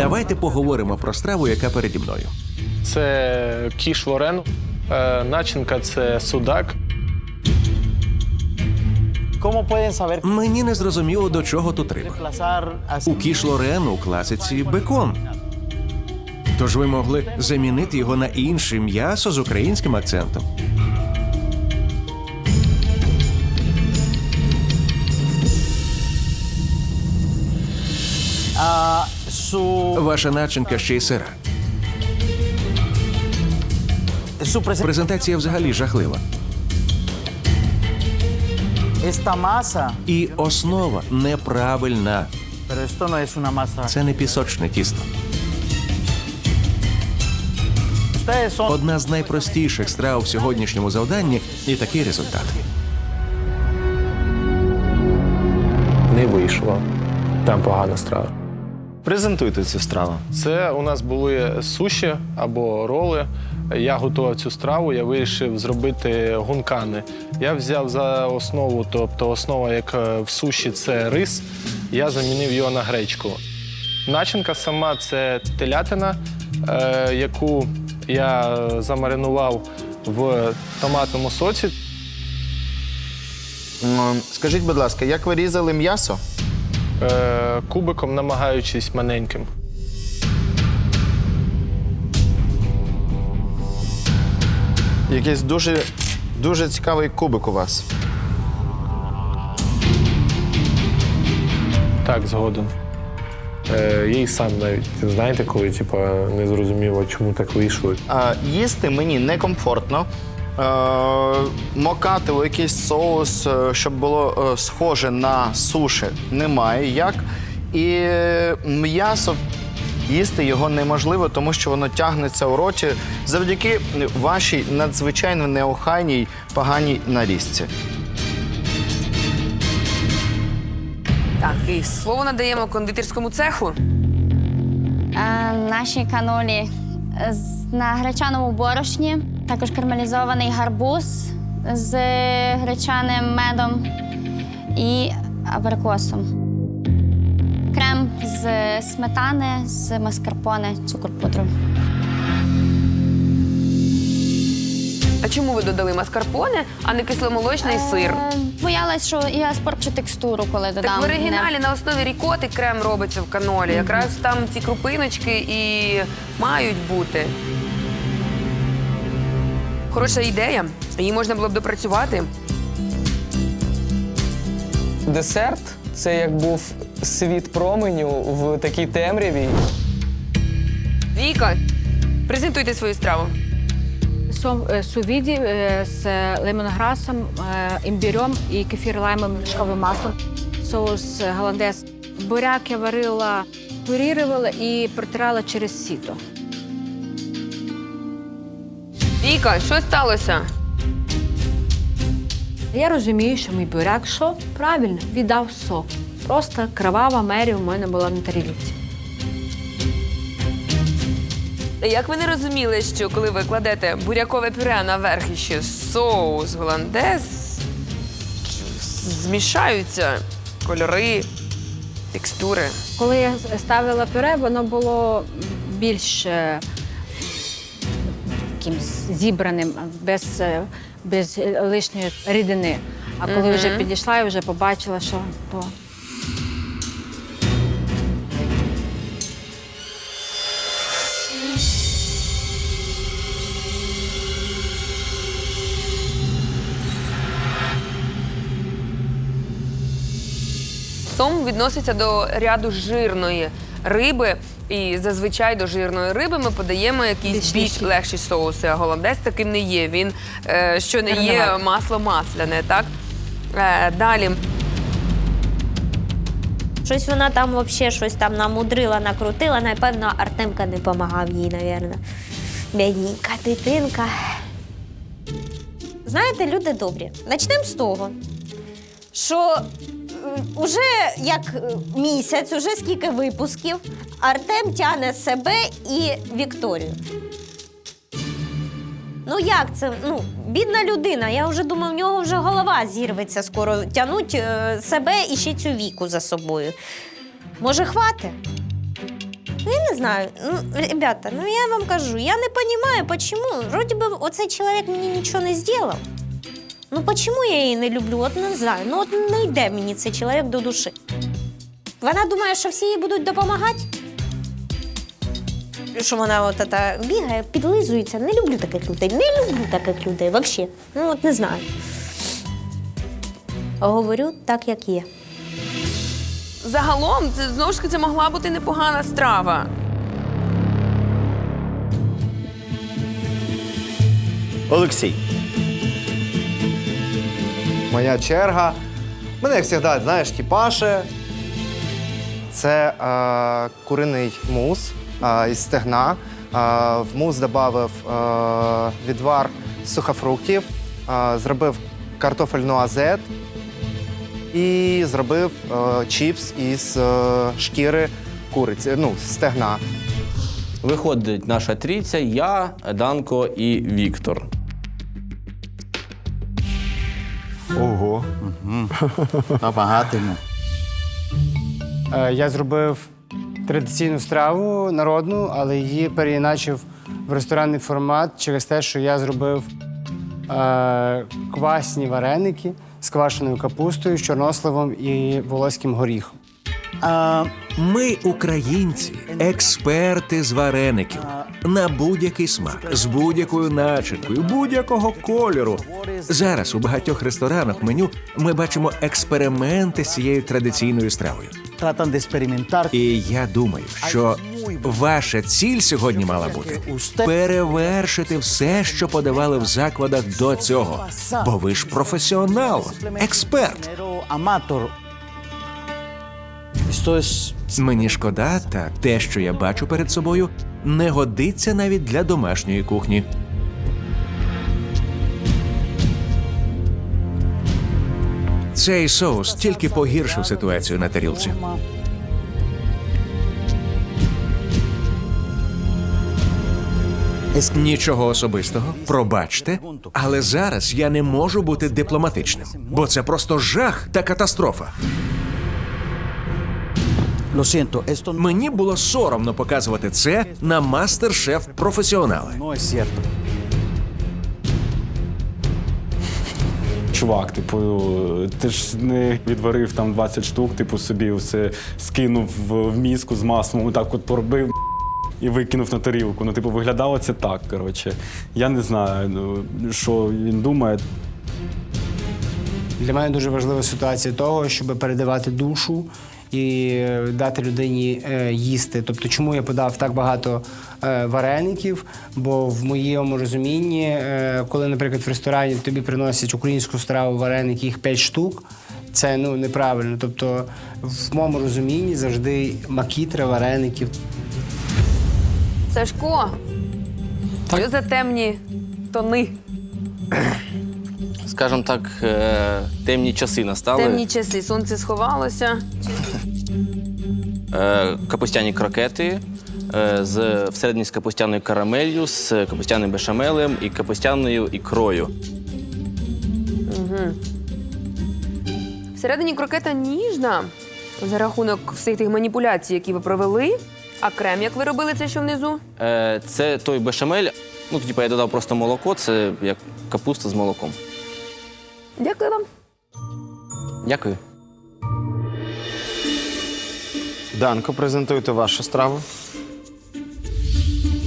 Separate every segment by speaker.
Speaker 1: Давайте поговоримо про страву, яка переді мною.
Speaker 2: Це кіш ворен, е, начинка це судак.
Speaker 3: ¿Cómo pueden saber
Speaker 1: Мені не зрозуміло, до чого тут риба. У кіш Лорен у класиці бекон. Тож ви могли замінити його на інше м'ясо з українським акцентом.
Speaker 3: Su,
Speaker 1: Ваша начинка ще й сира. Презентація взагалі жахлива. І основа неправильна. Це не пісочне тісто. Одна з найпростіших страв в сьогоднішньому завданні і такий результат.
Speaker 2: Не вийшло. Там погана страва.
Speaker 4: Презентуйте цю страву.
Speaker 2: Це у нас були суші або роли. Я готував цю страву, я вирішив зробити гункани. Я взяв за основу, тобто основа, як е, в суші, це рис. Я замінив його на гречку. Начинка сама це телятина, е, яку я замаринував в томатному соці.
Speaker 4: Скажіть, будь ласка, як ви різали м'ясо?
Speaker 2: Е, кубиком, намагаючись маленьким.
Speaker 4: Якийсь дуже, дуже цікавий кубик у вас.
Speaker 2: Так, згоден. Е, я і сам навіть знаєте, коли типу, не зрозуміло, чому так вийшло.
Speaker 4: А, їсти мені некомфортно. Е, мокати у якийсь соус, е, щоб було е, схоже на суші, немає як. І е, м'ясо їсти його неможливо, тому що воно тягнеться у роті завдяки вашій надзвичайно неохайній поганій нарізці.
Speaker 5: Так, і слово надаємо кондитерському цеху.
Speaker 6: Е, нашій канолі з- на гречаному борошні, також карамелізований гарбуз з гречаним медом і абрикосом. Крем з сметани, з маскарпоне, цукор пудру.
Speaker 5: А чому ви додали маскарпоне, а не кисломолочний сир?
Speaker 6: Е, Боялась, що я спорчу текстуру, коли додам.
Speaker 5: Так в оригіналі
Speaker 6: Не-
Speaker 5: на основі рікоти крем робиться в канолі. Якраз там ці крупиночки і мають бути. Хороша ідея. Її можна було б допрацювати.
Speaker 7: Десерт це як був світ променю в такій темряві.
Speaker 5: Віка, презентуйте свою страву.
Speaker 8: Сом- е, сувіді е, з лемонграсом, е, імбірем і кефір лаймом вершковим маслом. Соус голландез. Буряк я варила, пюрірувала і протирала через сіто.
Speaker 5: Віка, що сталося?
Speaker 8: Я розумію, що мій буряк що правильно віддав сок. Просто кровава мері у мене була на тарілці.
Speaker 5: Як ви не розуміли, що коли ви кладете бурякове пюре наверх і ще соус голландез, змішаються кольори, текстури.
Speaker 8: Коли я ставила пюре, воно було більш е, якимсь зібраним, без, е, без лишньої рідини. А коли вже підійшла, я вже побачила, що то.
Speaker 5: Сом відноситься до ряду жирної риби. І зазвичай до жирної риби ми подаємо якісь
Speaker 8: Більш
Speaker 5: більш легші соуси. А голландез таким не є. Він е, що не є масло масляне, так? Е, далі.
Speaker 9: Щось вона там взагалі щось там намудрила, накрутила. Напевно, Артемка не допомагав їй, напевно. Бідненька дитинка. Знаєте, люди добрі. Почнемо з того, що уже як е, місяць, уже скільки випусків, Артем тягне себе і Вікторію. Ну як це? Ну, бідна людина. Я вже думаю, в нього вже голова зірветься скоро. Тянуть е, себе і ще цю віку за собою. Може, хвати? Ну, я не знаю. Ну, ребята, ну я вам кажу, я не розумію, почему. Вроді би, оцей чоловік мені нічого не зробив. Ну почему я її не люблю? От не знаю. Ну от не йде мені цей чоловік до душі. Вона думає, що всі їй будуть допомагати. Що вона от ета бігає, підлизується. Не люблю таких людей. Не люблю таких людей взагалі. Ну от не знаю. Говорю так, як є.
Speaker 5: Загалом, це знову ж таки це могла бути непогана страва.
Speaker 10: Олексій. Моя черга. Мене, як завжди, знаєш, тіпаше. Це е, куриний мус е, із стегна. Е, в мус додав е, відвар сухофруктів, е, зробив картофельну азет і зробив е, чіпс із е, шкіри куриці, ну, стегна.
Speaker 11: Виходить наша трійця, я, Данко і Віктор.
Speaker 3: Ого. Намагатиму.
Speaker 12: Е, Я зробив традиційну страву народну, але її переіначив в ресторанний формат через те, що я зробив е, квасні вареники з квашеною капустою, з чорносливом і волоським горіхом.
Speaker 3: А,
Speaker 1: Ми, українці, експерти з вареників на будь-який смак, з будь-якою начинкою, будь-якого кольору. Зараз у багатьох ресторанах меню ми бачимо експерименти з цією традиційною стравою. І я думаю, що ваша ціль сьогодні мала бути перевершити все, що подавали в закладах до цього. Бо ви ж професіонал, експерт.
Speaker 3: Es
Speaker 1: Мені шкода, та те, що я бачу перед собою, не годиться навіть для домашньої кухні. Цей соус тільки погіршив ситуацію на тарілці. Нічого особистого, пробачте, але зараз я не можу бути дипломатичним, бо це просто жах та катастрофа.
Speaker 3: Lo siento, esto
Speaker 1: Мені було соромно показувати це на мастер-шеф професіонали.
Speaker 3: no es cierto.
Speaker 13: Чувак, типу, ти ж не відварив там 20 штук, типу собі все скинув в, в міску з маслом, отак от поробив і викинув на тарілку. Ну, типу, виглядало це так. Коротше. Я не знаю, ну, що він думає.
Speaker 12: Для мене дуже важлива ситуація того, щоб передавати душу і дати людині е, їсти. Тобто, чому я подав так багато е, вареників? Бо в моєму розумінні, е, коли, наприклад, в ресторані тобі приносять українську страву вареники, їх 5 штук. Це ну неправильно. Тобто, в моєму розумінні завжди макітра вареників.
Speaker 5: Сашко, що за темні тони?
Speaker 11: Скажімо так, темні часи настали.
Speaker 5: Темні часи. Сонце сховалося.
Speaker 11: Е, капустяні крокети е, з всередині з капустяною карамелью, з капустяним бешамелем і капустяною ікрою.
Speaker 5: Всередині крокета ніжна за рахунок всіх тих маніпуляцій, які ви провели. А крем, як ви робили це, що внизу?
Speaker 11: Е, це той бешамель. Ну, типу, я додав просто молоко, це як капуста з молоком.
Speaker 5: Дякую вам.
Speaker 11: Дякую.
Speaker 4: Данко, презентуйте вашу страву.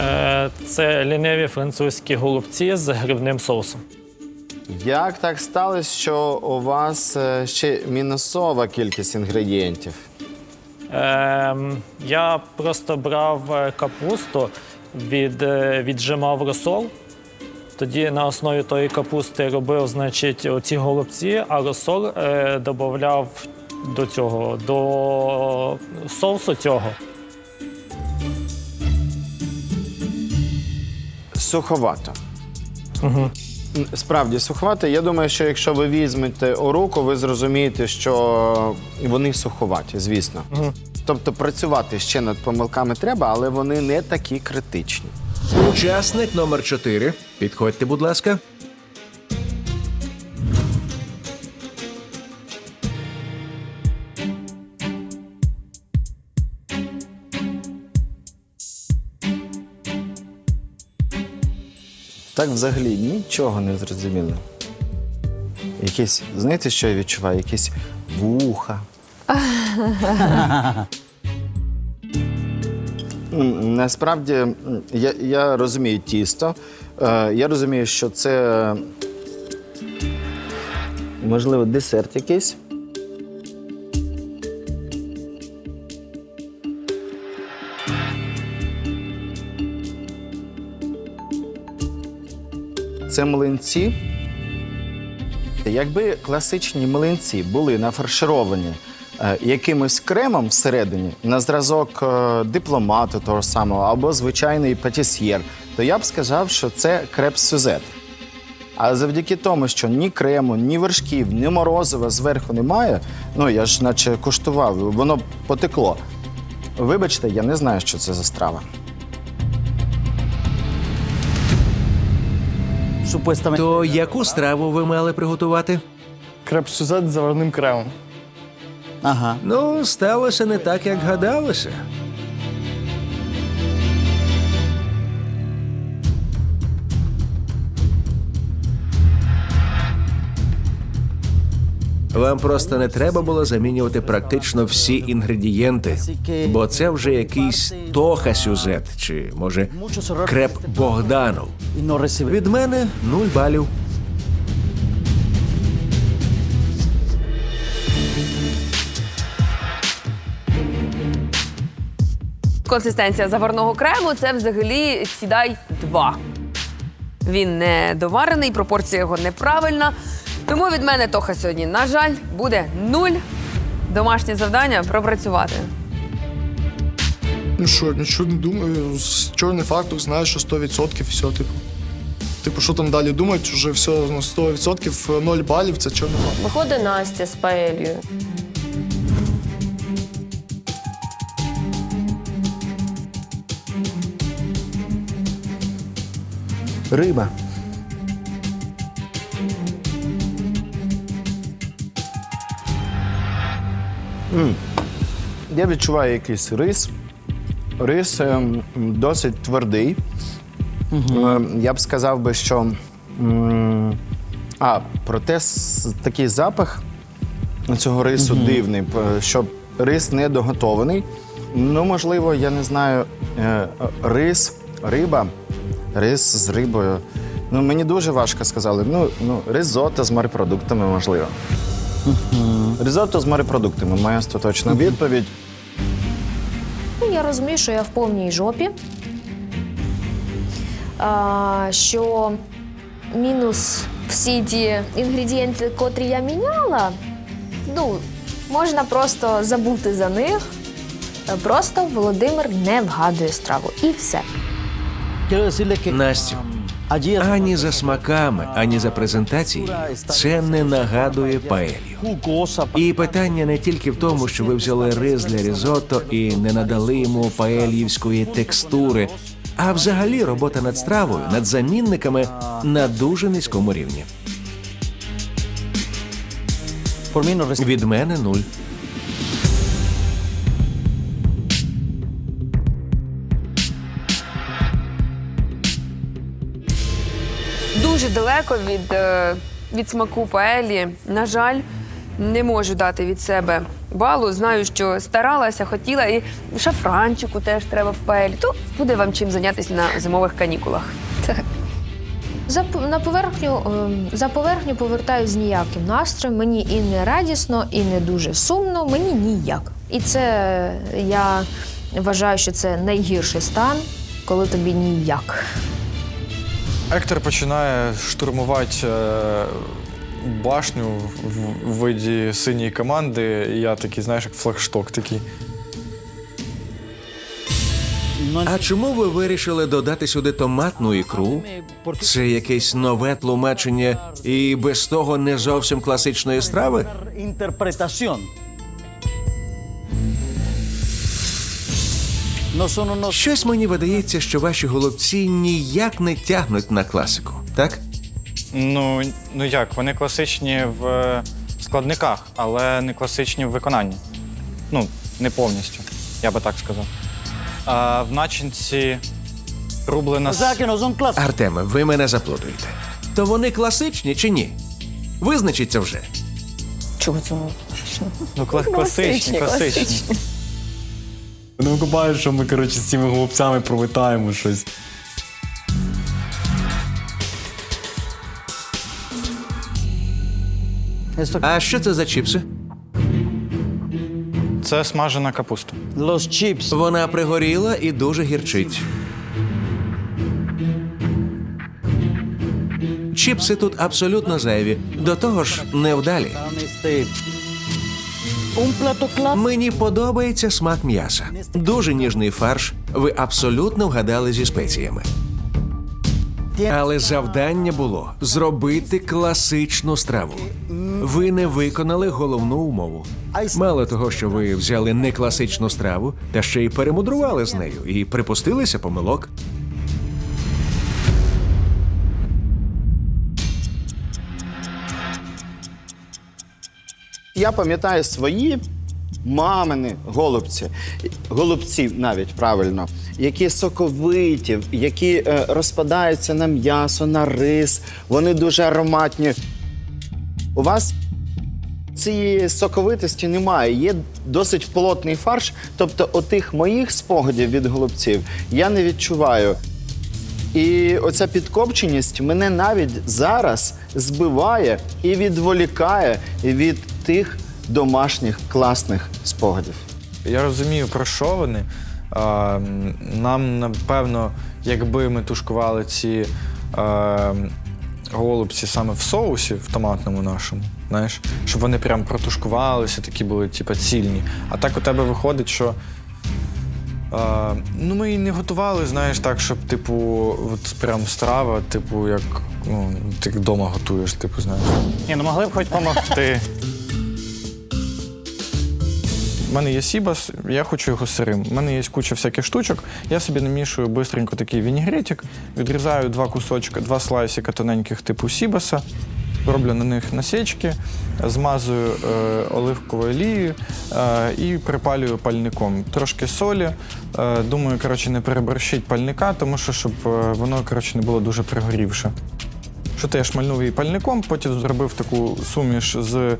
Speaker 2: Е, Це ліниві французькі голубці з грибним соусом.
Speaker 4: Як так сталося, що у вас е, ще мінусова кількість інгредієнтів?
Speaker 2: Ем, я просто брав е, капусту, від, е, віджимав розсол. Тоді на основі тої капусти робив, значить, оці голубці, а розсол е, додавав до цього, до соусу цього.
Speaker 4: Суховато.
Speaker 2: Угу.
Speaker 4: Справді суховато. Я думаю, що якщо ви візьмете у руку, ви зрозумієте, що вони суховаті, звісно. Тобто працювати ще над помилками треба, але вони не такі критичні.
Speaker 1: Учасник номер 4 Підходьте, будь ласка.
Speaker 4: Так взагалі нічого не зрозуміло. Якісь, знаєте, що я відчуваю? Якісь вуха. Насправді, я, я розумію тісто. Е, Я розумію, що це можливо десерт якийсь. Це млинці. Якби класичні млинці були нафаршировані е, якимось кремом всередині, на зразок е, дипломату того самого або звичайний патісьєр, то я б сказав, що це креп-сюзет. А завдяки тому, що ні крему, ні вершків, ні морозива зверху немає, ну я ж наче куштував, воно потекло. Вибачте, я не знаю, що це за страва.
Speaker 3: Supuestamente.
Speaker 1: То яку страву ви мали приготувати?
Speaker 2: Креп-сюзет з заварним кремом.
Speaker 3: Ага.
Speaker 1: Ну, сталося не так, як гадалося. Вам просто не треба було замінювати практично всі інгредієнти, бо це вже якийсь тоха сюзет, чи може креп Богданов. Від мене нуль балів.
Speaker 5: Консистенція заварного крему це взагалі сідай два. Він не доварений, пропорція його неправильна. Тому від мене Тоха сьогодні, на жаль, буде нуль. Домашнє завдання пропрацювати.
Speaker 14: Ну що, нічого не думаю. З чорний фактор знаю, що 100% все, типу. Типу, що там далі думати, вже все ну, 100%, 0 балів це чорний фактор.
Speaker 15: Виходить Настя з паелью.
Speaker 4: Риба. М. Я відчуваю якийсь рис. Рис ем, досить твердий. Ем, Я б сказав би, що. м, А, проте с- такий запах цього рису дивний, п- що рис не доготований. Ну, можливо, я не знаю, е, рис, риба, рис з рибою. Ну, мені дуже важко сказали. Ну, ну ризотто з морепродуктами, можливо. Ризотто з морепродуктами, моя остаточна відповідь.
Speaker 15: Ну, я розумію, що я в повній жопі. А, що мінус всі ті інгредієнти, котрі я міняла, ну, можна просто забути за них. Просто Володимир не вгадує страву. І все.
Speaker 1: Настю, ані за смаками, ані за презентацією це не нагадує паелью. І питання не тільки в тому, що ви взяли рис для різотто і не надали йому паельївської текстури, а взагалі робота над стравою, над замінниками на дуже низькому рівні. Від мене нуль.
Speaker 5: Дуже далеко від, е, від смаку паелі. На жаль, не можу дати від себе балу. Знаю, що старалася, хотіла, і шафранчику теж треба в паелі. То буде вам чим зайнятися на зимових канікулах.
Speaker 15: За, на поверхню, ем, за поверхню повертаюсь з ніяким настроєм. Мені і не радісно, і не дуже сумно, мені ніяк. І це е, я вважаю, що це найгірший стан, коли тобі ніяк.
Speaker 14: Ектор починає штурмувати е, башню в, в виді синьої команди. І я такий, знаєш, як флагшток такий.
Speaker 1: А чому ви вирішили додати сюди томатну ікру? Це якесь нове тлумачення і без того не зовсім класичної страви? Щось мені видається, що ваші голубці ніяк не тягнуть на класику, так?
Speaker 14: Ну, ну як, вони класичні в складниках, але не класичні в виконанні. Ну, не повністю, я би так сказав. А в начинці Рублена с-
Speaker 1: Артеме, ви мене заплутуєте. То вони класичні чи ні? Визначіться вже.
Speaker 15: Чого це?
Speaker 14: ну, кла- класичні, класичні.
Speaker 13: Не викупаю, що ми, коротше, з цими голубцями провитаємо щось.
Speaker 1: А що це за чіпси?
Speaker 14: Це смажена капуста.
Speaker 3: Los chips.
Speaker 1: Вона пригоріла і дуже гірчить. Чіпси тут абсолютно зайві. До того ж, невдалі.
Speaker 3: Clásico.
Speaker 1: Мені подобається смак м'яса. Дуже ніжний фарш. Ви абсолютно вгадали зі спеціями. Але завдання було зробити класичну страву. Ви не виконали головну умову. Мало того, що ви взяли не класичну страву, та ще й перемудрували з нею і припустилися помилок.
Speaker 4: Я пам'ятаю свої мамини голубці, голубці навіть правильно, які соковиті, які е, розпадаються на м'ясо, на рис, вони дуже ароматні. У вас цієї соковитості немає. Є досить плотний фарш. Тобто, отих моїх спогадів від голубців я не відчуваю. І оця підкопченість мене навіть зараз збиває і відволікає від тих домашніх класних спогадів.
Speaker 14: Я розумію, про що вони. Нам, напевно, якби ми тушкували ці голубці саме в соусі, в томатному нашому, знаєш, щоб вони прям протушкувалися, такі були, типу, цільні. А так у тебе виходить, що. А, ну, ми і не готували, знаєш, так, щоб, типу, от прям страва, типу, як ну, ти вдома готуєш, типу, знаєш. Ні, ну могли б хоч допомогти. Мене є сібас, я хочу його сирим. У мене є куча всяких штучок. Я собі намішую бистренько такий вінігретик, відрізаю два кусочки, два слайсика тоненьких типу сібаса, роблю на них насічки, змазую е, оливковою олією е, і припалюю пальником. Трошки солі. Е, думаю, коротше, не переборщить пальника, тому що щоб е, воно коротше, не було дуже пригорівше. Що то я шмальнув її пальником, потім зробив таку суміш з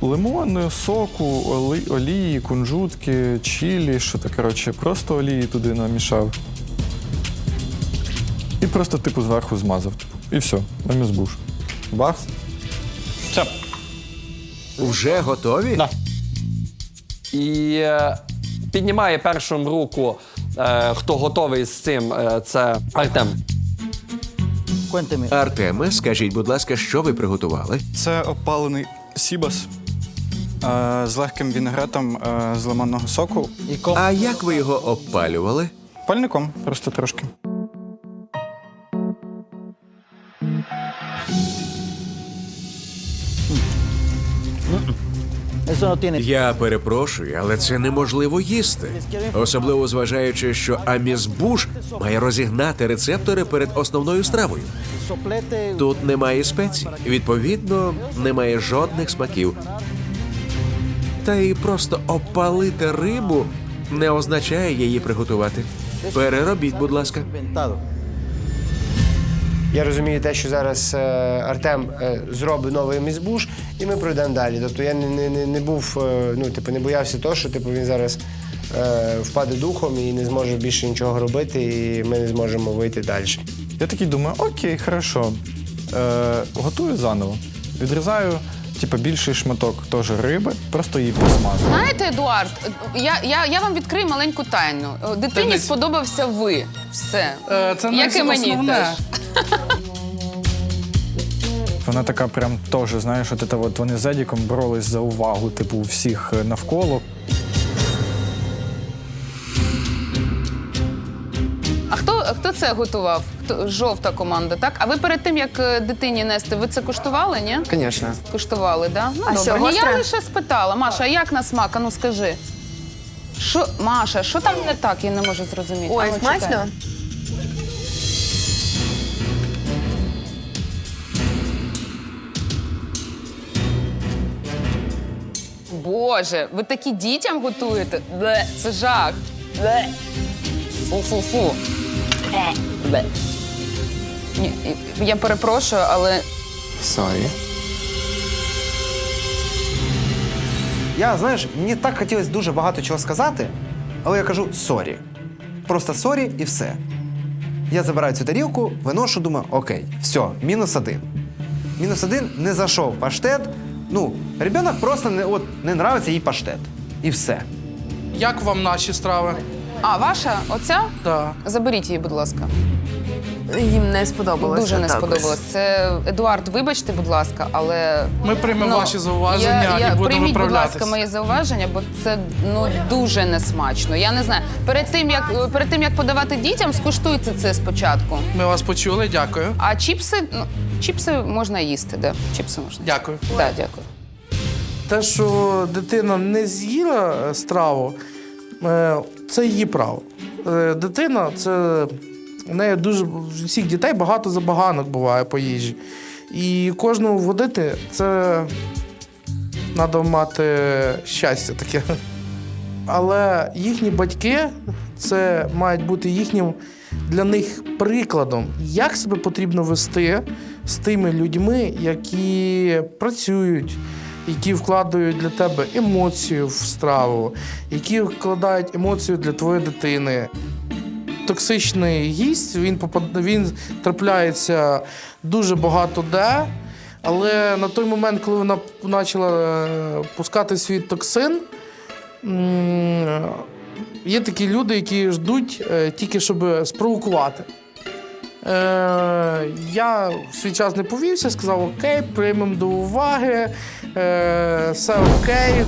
Speaker 14: лимону, соку, оли, олії, кунжутки, чилі, що то, коротше, просто олії туди намішав. І просто, типу, зверху змазав. Типу. І все, на мізбуш. Бах. Все.
Speaker 1: Вже готові?
Speaker 16: Да. І е, піднімає першим руку, е, хто готовий з цим, е, це Артем.
Speaker 1: Артеме, скажіть, будь ласка, що ви приготували?
Speaker 14: Це опалений сібас е, з легким вінегретом е, з лимонного соку.
Speaker 1: А як ви його обпалювали?
Speaker 14: Пальником, просто трошки.
Speaker 1: Я перепрошую, але це неможливо їсти. Особливо зважаючи, що амізбуш має розігнати рецептори перед основною стравою.
Speaker 3: Soplete.
Speaker 1: Тут немає спецій, відповідно, немає жодних смаків. Та й просто опалити рибу не означає її приготувати. Переробіть, будь ласка.
Speaker 12: Я розумію те, що зараз е, Артем е, зробить новий мізбуш, і ми пройдемо далі. Тобто я не, не, не, не був, е, ну, типу, не боявся того, що типу, він зараз е, впаде духом і не зможе більше нічого робити, і ми не зможемо вийти далі.
Speaker 14: Я такий думаю, окей, хорошо. Е, готую заново. Відрізаю, типу, більший шматок теж риби, просто її посмажу.
Speaker 17: Знаєте, Едуард, я, я, я вам відкрию маленьку тайну. Дитині сподобався ви. Все.
Speaker 14: це
Speaker 17: Як і мені теж.
Speaker 14: Вона така прям теж, знаєш, от, це от вони з Едіком боролись за увагу, типу, у всіх е, навколо.
Speaker 17: Хто, хто це готував? Хто, жовта команда, так? А ви перед тим, як е, дитині нести, ви це куштували, ні?
Speaker 12: Звісно.
Speaker 17: Куштували, так? Да? Ну,
Speaker 5: А
Speaker 17: добре.
Speaker 5: що, гостре?
Speaker 17: я лише спитала. Маша, а як на смак? А ну скажи. Що, Маша, що там не так? Я не можу зрозуміти.
Speaker 5: Ой,
Speaker 17: А ну, чекай.
Speaker 5: смачно?
Speaker 17: Боже, ви такі дітям готуєте? Бле, це жах. Бле. Фу-фу-фу. Ні, я перепрошую, але
Speaker 10: Сорі. Я, знаєш, мені так хотілося дуже багато чого сказати, але я кажу сорі. Просто сорі і все. Я забираю цю тарілку, виношу, думаю, окей, все, мінус один. Мінус один не зайшов паштет. Ну, ребенок просто не, от, не нравиться їй паштет. І все.
Speaker 18: Як вам наші страви?
Speaker 17: А ваша оця?
Speaker 18: Так.
Speaker 17: Заберіть її, будь ласка.
Speaker 5: Їм не сподобалося.
Speaker 17: Дуже не
Speaker 5: також.
Speaker 17: сподобалось. Це Едуард, вибачте, будь ласка, але
Speaker 18: Ми приймемо ваші зауваження
Speaker 17: я, я,
Speaker 18: і будемо
Speaker 17: прийміть, будь ласка, мої зауваження, бо це ну дуже несмачно. Я не знаю. Перед тим як перед тим як подавати дітям, скуштуйте це спочатку.
Speaker 18: Ми вас почули, дякую.
Speaker 17: А чіпси, ну чіпси можна їсти, да. Чіпси можна.
Speaker 18: Дякую.
Speaker 17: Да, дякую.
Speaker 18: Те, що дитина не з'їла е, страву, е, це її право. Е, Дитина це у неї дуже всіх дітей багато забаганок буває по їжі. І кожному водити це треба мати щастя таке. Але їхні батьки це мають бути їхнім для них прикладом, як себе потрібно вести з тими людьми, які працюють, які вкладають для тебе емоцію в страву, які вкладають емоцію для твоєї дитини. Токсичний гість він попад... він трапляється дуже багато де. Але на той момент, коли вона почала е, пускати свій токсин, є такі люди, які ждуть е, тільки, щоб спровокувати. Е, я в свій час не повівся, сказав окей, приймемо до уваги, е, все окей.